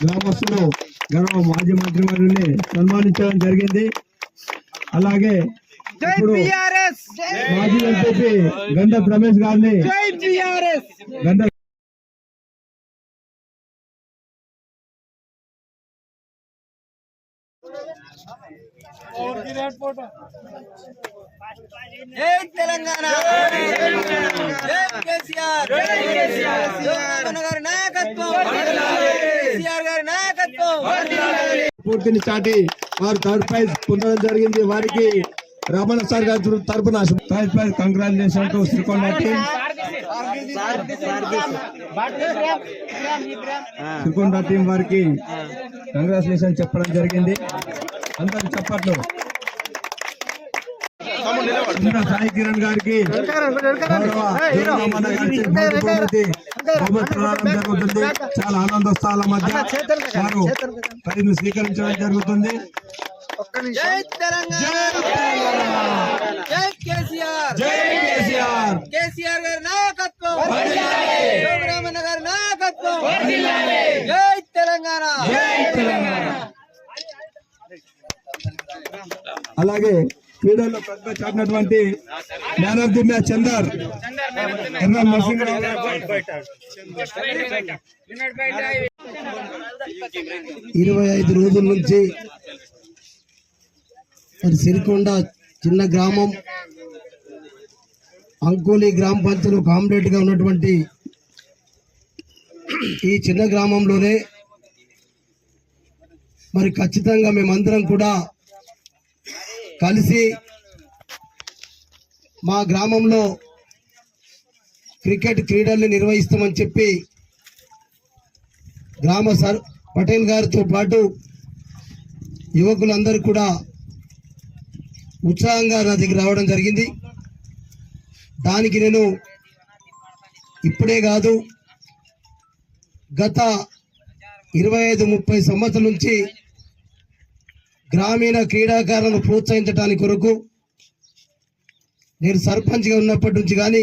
గ్రామస్తులు గౌరవ మాజీ మంత్రి వారిని సన్మానించడం జరిగింది. అలాగే ఇప్పుడు మాజీ ఎంపీ గంధ రమేష్ గారిని గంధ తెలంగాణ! పూర్తిని చాటి వారు థర్డ్ ప్రైజ్ పొందడం జరిగింది వారికి రమణ సార్ గారి తరఫున third prize congratulation to Srikonda team Srikonda team వారికి కంగ్రాచులేషన్ చెప్పడం జరిగింది అందరు చెప్పట్లు సాయి కిరణ్ గారికి జరుగుతుంది. చాలా ఆనందోత్సాహాల మధ్య వారు ఖరీదు స్వీకరించడం జరుగుతుంది. జై తెలంగాణ. జై కేసీఆర్. జై కేసీఆర్. కేసీఆర్ గారి నాయకత్వం. జోగురామన్న గారి నాయకత్వం. జై తెలంగాణ. జై తెలంగాణ. అలాగే క్రీడల్లో ప్రతిభ చాటినటువంటి man of the match Chandar. Narasimharao ఇరవై ఐదు రోజుల నుంచి మరి సిరికొండ చిన్న గ్రామం అంకోలి గ్రామ పంచాయతీలో కామ్రేడ్గా ఉన్నటువంటి ఈ చిన్న గ్రామంలోనే మరి ఖచ్చితంగా మేమందరం కూడా కలిసి మా గ్రామంలో క్రికెట్ క్రీడల్ని నిర్వహిస్తామని చెప్పి గ్రామ సర్ పటేల్ గారితో పాటు యువకులందరూ కూడా ఉత్సాహంగా నా దగ్గర రావడం జరిగింది. దానికి నేను ఇప్పుడే కాదు గత ఇరవై ఐదు ముప్పై సంవత్సరాల నుంచి గ్రామీణ క్రీడాకారులను ప్రోత్సహించడానికి కొరకు నేను సర్పంచ్గా ఉన్నప్పటి నుంచి కానీ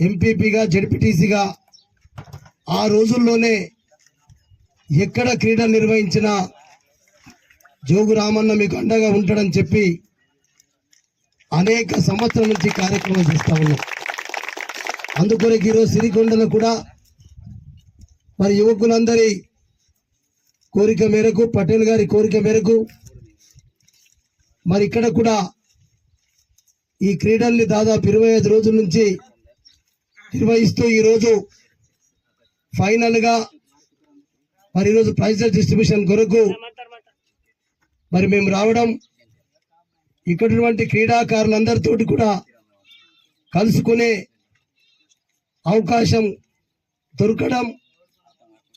ఎంపీపీగా జడ్పీటీసీగా ఆ రోజుల్లోనే ఎక్కడ క్రీడలు నిర్వహించినా జోగు రామన్న మీకు అండగా ఉంటాడని చెప్పి అనేక సంవత్సరాల నుంచి కార్యక్రమం చేస్తూ ఉన్నాం. అందుకొరకు ఈరోజు సిరికొండలో కూడా మరి యువకులందరి కోరిక మేరకు పటేల్ గారి కోరిక మేరకు మరి ఇక్కడ కూడా ఈ క్రీడల్ని దాదాపు ఇరవై ఐదు రోజుల నుంచి నిర్వహిస్తూ ఈరోజు ఫైనల్గా మరి ఈరోజు ప్రైజెస్ డిస్ట్రిబ్యూషన్ కొరకు మరి మేము రావడం ఇక్కడ క్రీడాకారులందరితో క్రీడాకారులందరితోటి కూడా కలుసుకునే అవకాశం దొరకడం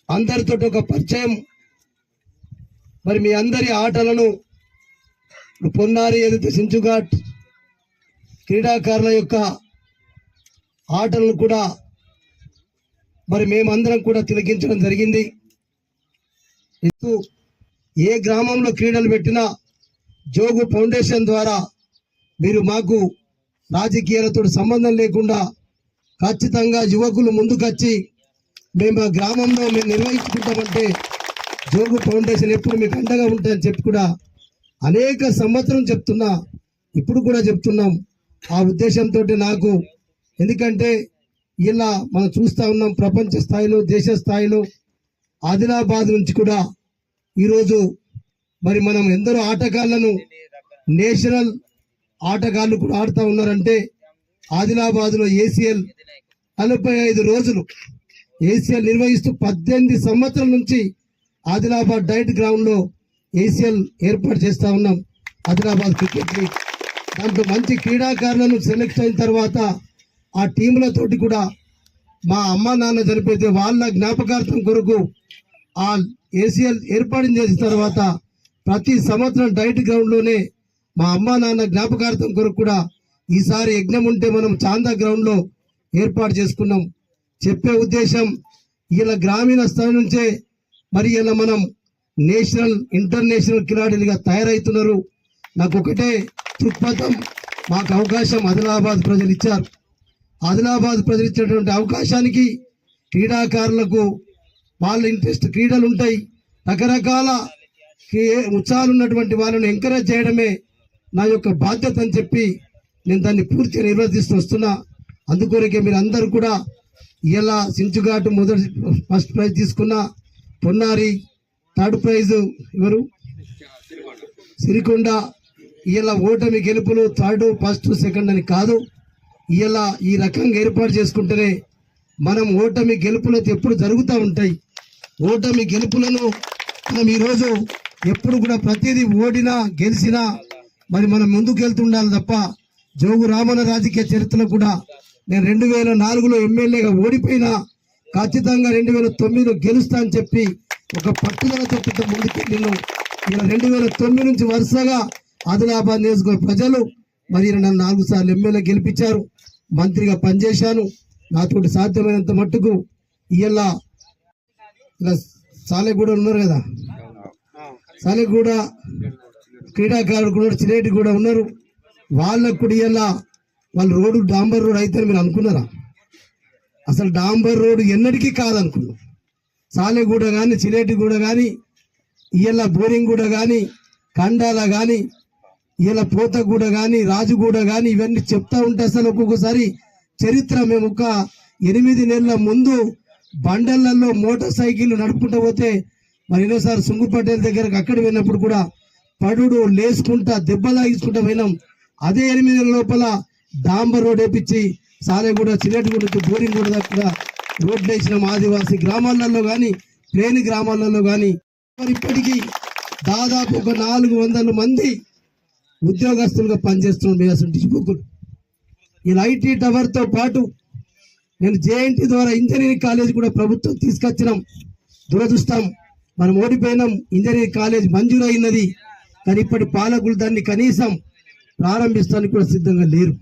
అందరితో ఒక పరిచయం మరి మీ అందరి ఆటలను పొన్నారి ఏదైతే సించుఘాట్ క్రీడాకారుల యొక్క ఆటలను కూడా మరి మేమందరం కూడా తిలకించడం జరిగింది. ఇస్తూ ఏ గ్రామంలో క్రీడలు పెట్టినా జోగు ఫౌండేషన్ ద్వారా మీరు మాకు రాజకీయాలతో సంబంధం లేకుండా ఖచ్చితంగా యువకులు ముందుకొచ్చి మేము ఆ గ్రామంలో మేము నిర్వహించుకుంటామంటే జోగు ఫౌండేషన్ ఎప్పుడు మీకు అండగా ఉంటాయని చెప్పి కూడా అనేక సంవత్సరం చెప్తున్నా ఇప్పుడు కూడా చెప్తున్నాం. ఆ ఉద్దేశంతో నాకు ఎందుకంటే ఇలా మనం చూస్తూ ఉన్నాం ప్రపంచ స్థాయిలో దేశ స్థాయిలో ఆదిలాబాద్ నుంచి కూడా ఈరోజు మరి మనం ఎందరో ఆటగాళ్ళను నేషనల్ ఆటగాళ్ళు కూడా ఆడుతూ ఉన్నారంటే ఆదిలాబాద్లో ఏసీఎల్ నలభై ఐదు రోజులు ఏసీఎల్ నిర్వహిస్తూ పద్దెనిమిది సంవత్సరాల నుంచి ఆదిలాబాద్ డైట్ గ్రౌండ్లో ఏసీఎల్ ఏర్పాటు చేస్తూ ఉన్నాం. Adilabad cricket league. దాంట్లో మంచి క్రీడాకారులను సెలెక్ట్ అయిన తర్వాత ఆ టీములతోటి కూడా మా అమ్మ నాన్న చనిపోతే వాళ్ళ జ్ఞాపకార్థం కొరకు ఆ ఏసీఎల్ ఏర్పాటు చేసిన తర్వాత ప్రతి సంవత్సరం డైట్ గ్రౌండ్లోనే మా అమ్మ నాన్న జ్ఞాపకార్థం కొరకు కూడా ఈసారి యజ్ఞం ఉంటే మనం చాందా గ్రౌండ్లో ఏర్పాటు చేసుకున్నాం. చెప్పే ఉద్దేశం ఇలా గ్రామీణ స్థాయి నుంచే మరి ఇలా మనం నేషనల్ ఇంటర్నేషనల్ కిలాడీలుగా తయారవుతున్నారు నాకు ఒకటే దృక్పథం మాకు అవకాశం ఆదిలాబాద్ ప్రజలు ఇచ్చారు. ఆదిలాబాద్ ప్రజలు ఇచ్చినటువంటి అవకాశానికి క్రీడాకారులకు వాళ్ళ ఇంట్రెస్ట్ క్రీడలు ఉంటాయి రకరకాల ఉత్సాహాలు ఉన్నటువంటి వాళ్ళని ఎంకరేజ్ చేయడమే నా యొక్క బాధ్యత అని చెప్పి నేను దాన్ని పూర్తిగా నిర్వర్తిస్తూ వస్తున్నా. అందుకొరకే మీరు అందరూ కూడా ఇలా సించుఘాటు మొదటి ఫస్ట్ ప్రైజ్ తీసుకున్న. పొన్నారి థర్డ్ ప్రైజ్ ఎవరు? సిరికొండ. ఇలా ఓటమి గెలుపులు థర్డ్ ఫస్ట్ సెకండ్ అని కాదు. ఇలా ఈ రకంగా ఏర్పాటు చేసుకుంటేనే మనం ఓటమి గెలుపులు ఎప్పుడు జరుగుతూ ఉంటాయి. ఓటమి గెలుపులను మనం ఈరోజు ఎప్పుడు కూడా ప్రతిదీ ఓడినా గెలిచినా మరి మనం ముందుకు వెళ్తుండాలి తప్ప జోగు రామన్న రాజకీయ చరిత్రలో కూడా నేను రెండు వేల నాలుగులో ఎమ్మెల్యేగా ఓడిపోయినా ఖచ్చితంగా రెండు వేల తొమ్మిదిలో గెలుస్తా అని చెప్పి ఒక పట్టుదల చెట్టుతో ముందుకెళ్ళిను ఇలా రెండు వేల తొమ్మిది నుంచి వరుసగా ఆదిలాబాద్ నియోజకవర్గ ప్రజలు మరి నన్ను నాలుగు సార్లు ఎమ్మెల్యే గెలిపించారు మంత్రిగా పనిచేశాను. నాతోటి సాధ్యమైనంత మట్టుకు ఇలా ఇలా సాలెగూడ ఉన్నారు కదా? సాలెగూడ క్రీడాకారుడు కూడా చిరేటి కూడా ఉన్నారు. వాళ్ళకు కూడా ఇలా వాళ్ళు రోడ్డు డాంబర్ రోడ్ అయితే మీరు అనుకున్నారా? అసలు డాంబర్ రోడ్ ఎన్నటికీ కాదనుకున్నాం. సాలెగూడ కానీ చిరేటిగూడ కానీ ఇలా బోరింగూడ కానీ కండాల కానీ ఇలా పోతగూడ కానీ రాజుగూడ కానీ ఇవన్నీ చెప్తా ఉంటే అసలు ఒక్కొక్కసారి చరిత్ర మేము ఒక ఎనిమిది నెలల ముందు బండలలో మోటార్ సైకిల్ నడుపుకుంటూ పోతే మరి ఎన్నోసారి సుంగు పటేల్ దగ్గరకు అక్కడ పోయినప్పుడు కూడా పడుడు లేసుకుంటా దెబ్బ తాగించుకుంటా పోయినాం. అదే ఎనిమిది నెలల లోపల డాంబర్ రోడ్ వేపించి సాలెగూడ చిన్నటిగూడ బోరింగూడ దాకా రోడ్లు వేసినాం ఆదివాసీ గ్రామాలలో కానీ ప్లేని గ్రామాలలో కానీ. ఇప్పటికీ దాదాపు ఒక నాలుగు వందల మంది ఉద్యోగస్తులుగా పనిచేస్తున్నాం మీ అసలు యువకులు ఈ ఐటీ టవర్తో పాటు నేను జేఎన్టీ ద్వారా ఇంజనీరింగ్ కాలేజ్ కూడా ప్రభుత్వం తీసుకొచ్చినాం. దురదృష్టం మనం ఓడిపోయినాం ఇంజనీరింగ్ కాలేజ్ మంజూరు కానీ ఇప్పటి పాలకులు దాన్ని కనీసం ప్రారంభిస్తానికి కూడా సిద్ధంగా లేరు.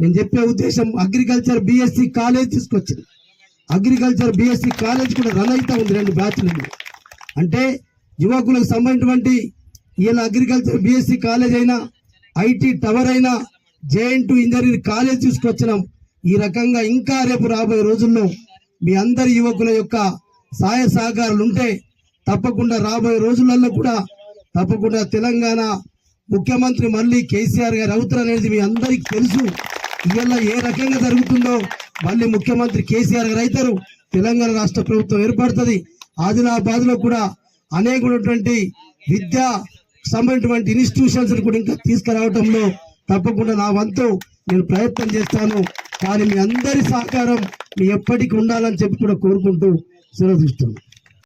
నేను చెప్పే ఉద్దేశం అగ్రికల్చర్ బీఎస్సీ కాలేజ్ తీసుకొచ్చింది. అగ్రికల్చర్ బీఎస్సీ కాలేజ్ కూడా రన్ అవుతా ఉంది రెండు బ్యాచ్లు అంటే యువకులకు సంబంధించినటువంటి ఇలా అగ్రికల్చర్ బీఎస్సీ కాలేజ్ అయినా ఐటీ టవర్ అయినా జేఎన్ టూ ఇంజనీరింగ్ కాలేజ్ తీసుకొచ్చినాం. ఈ రకంగా ఇంకా రేపు రాబోయే రోజుల్లో మీ అందరి యువకుల యొక్క సహాయ సహకారాలు ఉంటే తప్పకుండా రాబోయే రోజులలో కూడా తప్పకుండా తెలంగాణ ముఖ్యమంత్రి మళ్ళీ కేసీఆర్ గారు అవుతారు అనేది మీ అందరికీ తెలుసు. ఇవాళ ఏ రకంగా జరుగుతుందో మళ్ళీ ముఖ్యమంత్రి కేసీఆర్ గారు అవుతారు. తెలంగాణ రాష్ట్ర ప్రభుత్వం ఏర్పడుతుంది. ఆదిలాబాద్లో కూడా అనేకమైనటువంటి విద్యా సంబంధించినటువంటి ఇన్స్టిట్యూషన్స్ కూడా ఇంకా తీసుకురావడంలో తప్పకుండా నా వంతు నేను ప్రయత్నం చేస్తాను. కానీ మీ అందరి సహకారం మీ ఎప్పటికీ ఉండాలని చెప్పి కూడా కోరుకుంటూ సెలవు